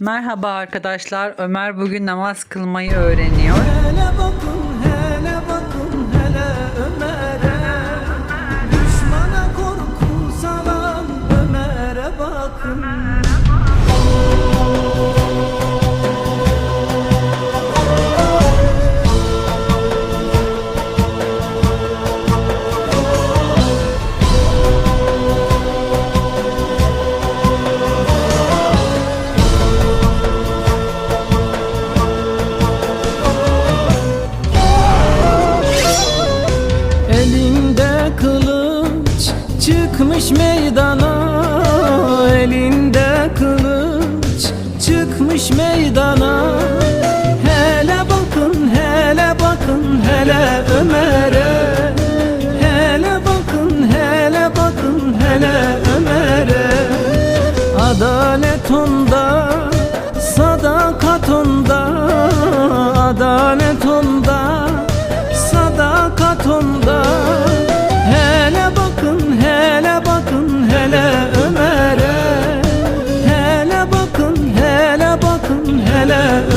Merhaba arkadaşlar. Ömer bugün namaz kılmayı öğreniyor. Hele bakın hele bakın hele Ömer'e Düşmana korku salan Ömer'e bakın çıkmış meydana Elinde kılıç çıkmış meydana. Hele bakın hele bakın hele Ömer'e. Hele bakın hele bakın hele Ömer'e. Adalet onda sadakat onda. Adalet onda sadakat onda Ömer'e